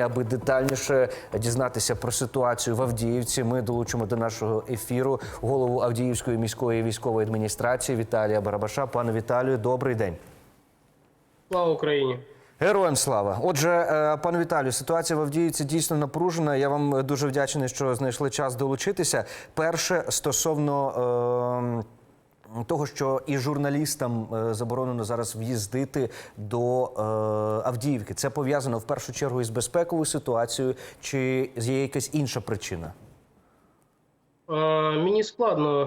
Аби детальніше дізнатися про ситуацію в Авдіївці, ми долучимо до нашого ефіру голову Авдіївської міської військової адміністрації Віталія Барабаша. Пане Віталію, добрий день. Слава Україні! Героям слава. Отже, е, пане Віталію, ситуація в Авдіївці дійсно напружена. Я вам дуже вдячний, що знайшли час долучитися. Перше стосовно. е, того, що і журналістам е, заборонено зараз в'їздити до е, Авдіївки, це пов'язано в першу чергу із безпековою ситуацією, чи є якась інша причина? Е, мені складно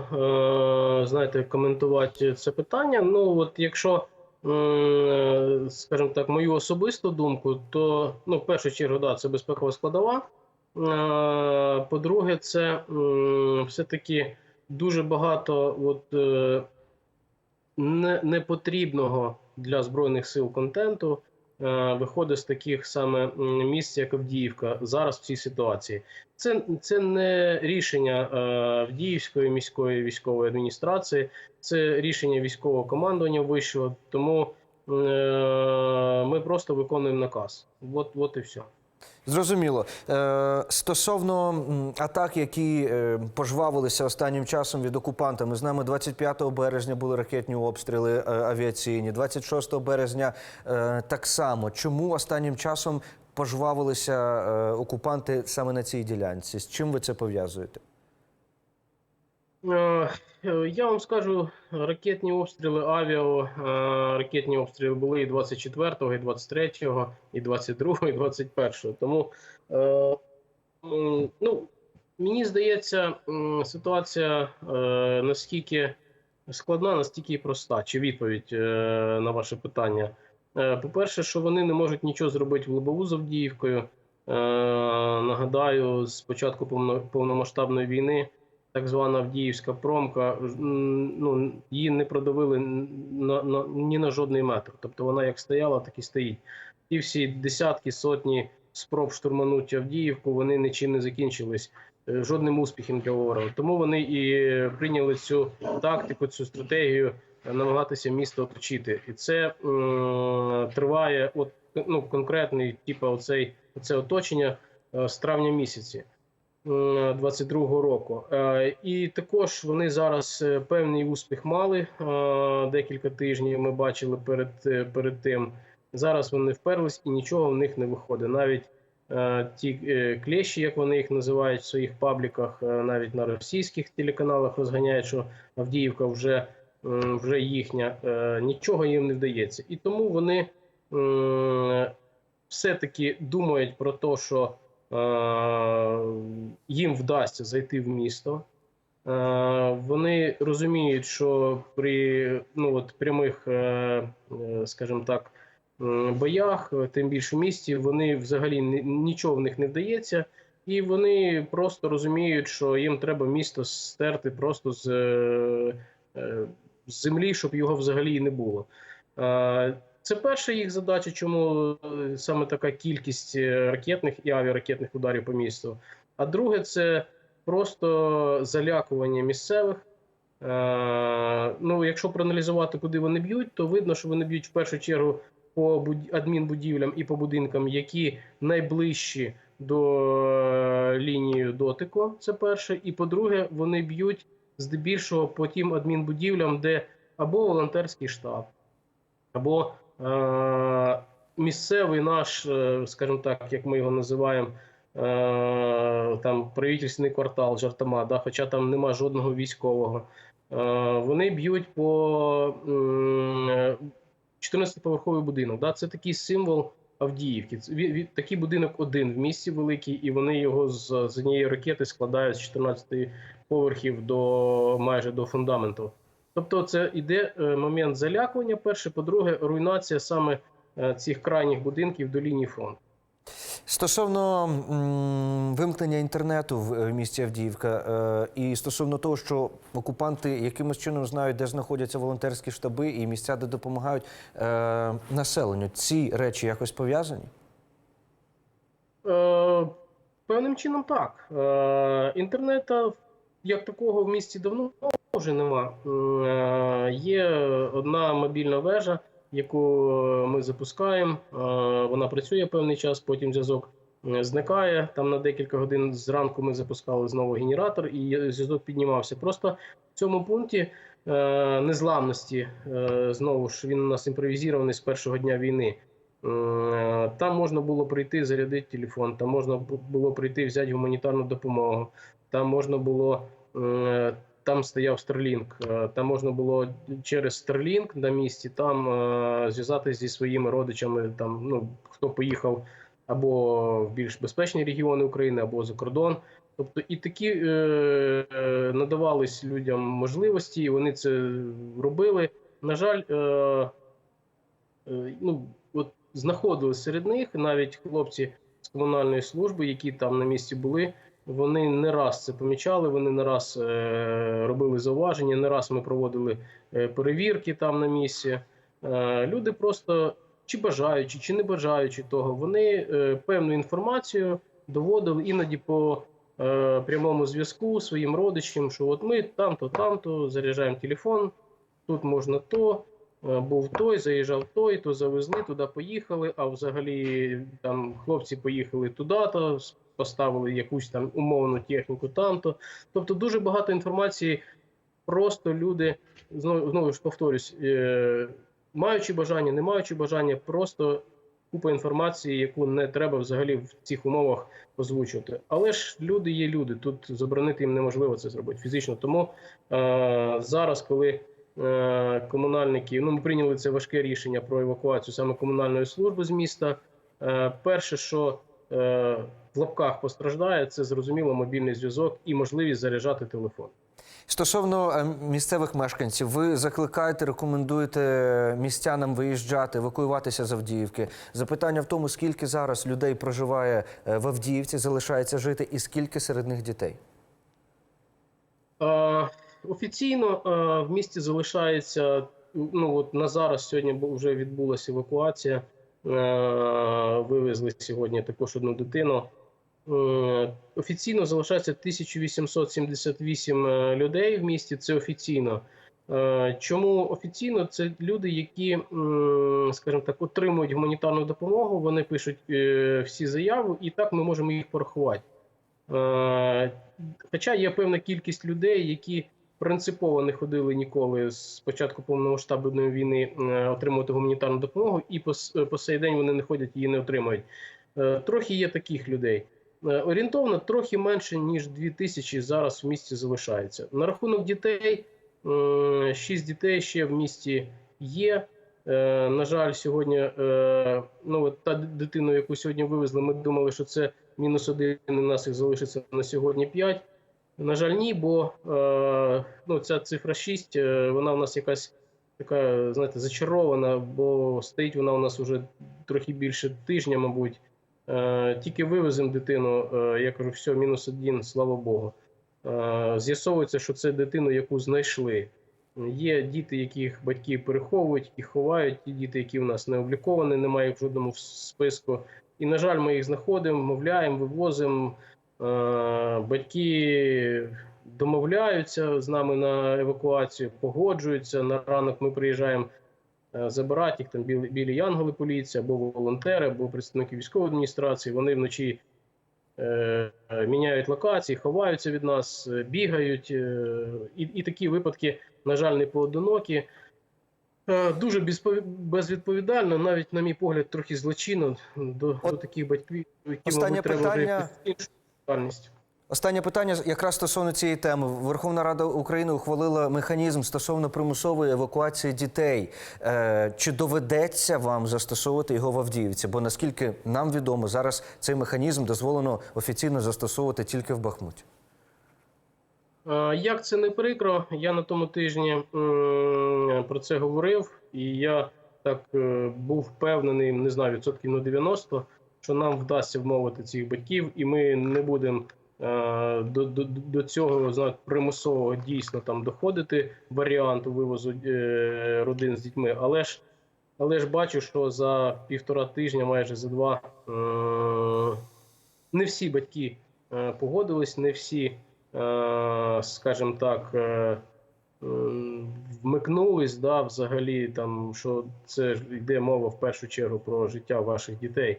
е, знаєте, коментувати це питання. Ну, от якщо, м, скажімо так, мою особисту думку, то ну, в першу чергу, да, це безпекова складова. Е, По-друге, це м, все-таки дуже багато от, е, не, непотрібного для Збройних сил контенту е, виходить з таких саме місць, як Авдіївка, зараз в цій ситуації. Це, це не рішення е, Авдіївської міської військової адміністрації, це рішення військового командування вищого. Тому е, ми просто виконуємо наказ. От, от і все. Зрозуміло. Е, стосовно атак, які е, пожвавилися останнім часом від окупанта, ми нами 25 березня були ракетні обстріли е, авіаційні, 26 березня так само. Чому останнім часом пожвавилися окупанти саме на цій ділянці? З чим ви це пов'язуєте? Е, Я вам скажу, ракетні обстріли, авіа, е, ракетні обстріли були і 24-го, і 23-го, і 22-го, і 21-го. Тому е, ну, мені здається, ситуація е, наскільки складна, настільки проста. Чи відповідь на ваше питання? По-перше, що вони не можуть нічого зробити в Лобову з Авдіївкою. Нагадаю, з початку повномасштабної війни так звана Авдіївська промка, ну, її не продавили на, на, ні на жодний метр. Тобто вона як стояла, так і стоїть. Ті всі десятки, сотні спроб штурманути Авдіївку, вони нічим не закінчились. е, Жодним успіхом для ворога. Тому вони і прийняли цю тактику, цю стратегію е, намагатися місто оточити. І це м, триває от, ну, конкретний, типу, оцей, оце оточення е, з травня місяці. 22-го року. Е, І також вони зараз е, певний успіх мали е, декілька тижнів. Ми бачили перед, е, перед тим. Зараз вони вперлись і нічого в них не виходить. Навіть е, ті е, клещі, як вони їх називають в своїх пабліках, е, навіть на російських телеканалах розганяють, що Авдіївка вже, вже їхня. Е, Нічого їм не вдається. І тому вони все-таки думають про те, що е, їм вдасться зайти в місто. Е, Вони розуміють, що при ну, от, прямих, е, е, скажімо так, боях, е, тим більше в місті, вони взагалі нічого в них не вдається, і вони просто розуміють, що їм треба місто стерти просто з, е, е, з землі, щоб його взагалі не було. Це перша їх задача, чому е, саме така кількість е, ракетних і авіаракетних ударів по місту. А друге, це просто залякування місцевих. Е, ну, якщо проаналізувати, куди вони б'ють, то видно, що вони б'ють в першу чергу по адмінбудівлям і по будинкам, які найближчі до лінії дотику. Це перше. І по-друге, вони б'ють здебільшого по тим адмінбудівлям, де або волонтерський штаб, або місцевий наш, е, скажімо так, як ми його називаємо, е, там правительственний квартал жартома, да, хоча там нема жодного військового. Е, вони б'ють по м, е, 14-поверховий будинок. Да, це такий символ Авдіївки. Такий будинок один в місті великий, і вони його з, з однієї ракети складають з 14 поверхів до майже до фундаменту. Тобто, це іде е, момент залякування. Перше, по-друге, руйнація саме е, цих крайніх будинків до лінії фронту. Стосовно вимкнення інтернету в е, місті Авдіївка і стосовно того, що окупанти якимось чином знають, де знаходяться волонтерські штаби і місця, де допомагають населенню, ці речі якось пов'язані? Певним чином так. Інтернету як такого в місті давно вже нема. Е, є одна мобільна вежа, яку ми запускаємо. Е, вона працює певний час, потім зв'язок зникає. Там на декілька годин зранку ми запускали знову генератор, і зв'язок піднімався. Просто в цьому пункті е, незламності знову ж він у нас імпровізований з першого дня війни. Там можна було прийти, зарядити телефон, там можна було прийти, взяти гуманітарну допомогу, там можна було. Там стояв Starlink, е, там можна було через Starlink на місці там е, зв'язатися зі своїми родичами, там, ну, хто поїхав або в більш безпечні регіони України, або за кордон. Тобто і такі е, е, надавались людям можливості, і вони це робили. На жаль, е, е, ну, от знаходились серед них навіть хлопці з комунальної служби, які там на місці були. Вони не раз це помічали, вони не раз е, робили зауваження, не раз ми проводили е, перевірки там на місці. Е, люди просто чи бажаючи, чи не бажаючи того, вони певну інформацію доводили іноді по прямому зв'язку своїм родичам, що от ми там-то, там-то заряджаємо телефон, тут можна то. Е, Був той, заїжджав той, то завезли, туди поїхали. А взагалі там хлопці поїхали туди, то поставили якусь там умовну техніку там-то. Тобто дуже багато інформації. Просто люди знову, знову ж повторюсь, е, маючи бажання, не маючи бажання, просто купа інформації, яку не треба взагалі в цих умовах озвучувати. Але ж люди є люди. Тут заборонити їм неможливо це зробити фізично. Тому е, зараз, коли е, комунальники, ну ми прийняли це важке рішення про евакуацію саме комунальної служби з міста. Е, перше, що е, в лапках постраждає, це зрозуміло мобільний зв'язок і можливість заряджати телефон. Стосовно місцевих мешканців, ви закликаєте, рекомендуєте містянам виїжджати, евакуюватися з Авдіївки. Запитання в тому, скільки зараз людей проживає в Авдіївці, залишається жити, і скільки серед них дітей? Офіційно е, в місті залишається ну от на зараз. Сьогодні вже відбулася евакуація. Е, Вивезли сьогодні також одну дитину. Е, Офіційно залишається 1878 е, людей в місті. Це офіційно. Чому офіційно? Це люди, які, скажімо так, отримують гуманітарну допомогу. Вони пишуть всі заяви, і так ми можемо їх порахувати. Хоча є певна кількість людей, які принципово не ходили ніколи з початку повномасштабної війни е, отримувати гуманітарну допомогу, і по, по сей день вони не ходять її не отримують. Е, Трохи є таких людей. Е, Орієнтовно трохи менше ніж 2 тисячі зараз в місті залишається. На рахунок дітей, 6 дітей ще в місті є. На жаль, сьогодні ну, та дитину, яку сьогодні вивезли, ми думали, що це мінус один, і нас їх залишиться на сьогодні 5. На жаль, ні, бо е, ну, ця цифра 6, е, вона у нас якась така, знаєте, зачарована, бо стоїть вона у нас вже трохи більше тижня, мабуть. Е, тільки вивеземо дитину, я кажу, все, мінус один, слава Богу. З'ясовується, що це дитину, яку знайшли. Є діти, яких батьки переховують і ховають, ті діти, які в нас не обліковані, немає в жодному списку. І, на жаль, ми їх знаходимо, мовляємо, вивозимо. Е, Батьки домовляються з нами на евакуацію, погоджуються. На ранок ми приїжджаємо е, забирати їх там білі, білі янголи поліції, або волонтери, або представники військової адміністрації. Вони вночі е, міняють локації, ховаються від нас, бігають. е, І, і такі випадки, на жаль, не поодинокі. Е, Дуже безвідповідально, навіть, на мій погляд, трохи злочинно до, до таких батьків, які треба вже відповідальність. Останнє питання якраз стосовно цієї теми. Верховна Рада України ухвалила механізм стосовно примусової евакуації дітей. Е, чи доведеться вам застосовувати його в Авдіївці? Бо наскільки нам відомо, зараз цей механізм дозволено офіційно застосовувати тільки в Бахмуті. Е, Як це не прикро, я на тому тижні про це говорив, і я так е, був впевнений, не знаю, відсотків на 90, що нам вдасться вмовити цих батьків, і ми не будемо е, до, до, до цього знаєте, примусового дійсно там доходити варіанту вивозу е, родин з дітьми. Але ж, але ж бачу, що за півтора тижня, майже за два, е, не всі батьки е, погодились, не всі е, скажімо так, е, вмикнулись, да, взагалі, там, що це йде мова в першу чергу про життя ваших дітей.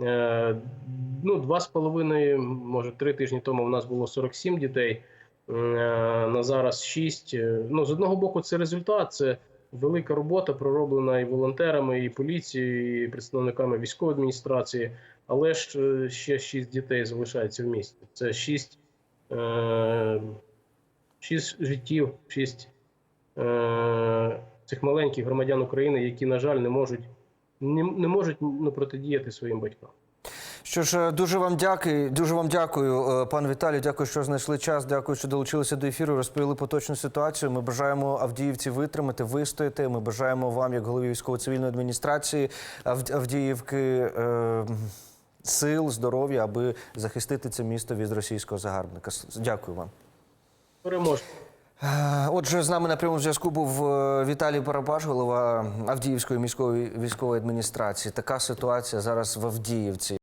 Е, ну, два з половиною, може, три тижні тому у нас було 47 дітей, е, на зараз 6. Ну, з одного боку, це результат, це велика робота пророблена і волонтерами, і поліцією, і представниками військової адміністрації, але ж е, ще 6 дітей залишається в місті. Це 6, е, 6 життів, 6 е, цих маленьких громадян України, які, на жаль, не можуть, не, не можуть ну, протидіяти своїм батькам. Що ж, е, дуже вам дякую. Дуже вам дякую, е, пан Віталій. Дякую, що знайшли час. Дякую, що долучилися до ефіру. Розповіли поточну ситуацію. Ми бажаємо Авдіївці витримати, вистояти. Ми бажаємо вам, як голові військово-цивільної адміністрації Авдіївки. Е- Сил, здоров'я, аби захистити це місто від російського загарбника. Дякую вам. Переможемо. Отже, з нами на прямому зв'язку був е, Віталій Парабаш, голова Авдіївської міської військової адміністрації. Така ситуація зараз в Авдіївці.